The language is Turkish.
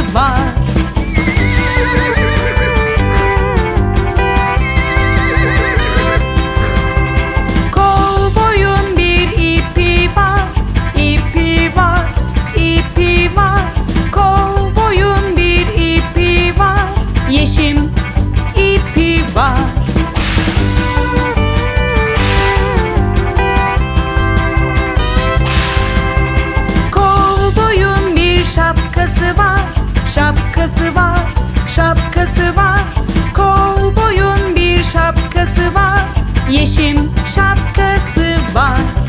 live. şapkası var.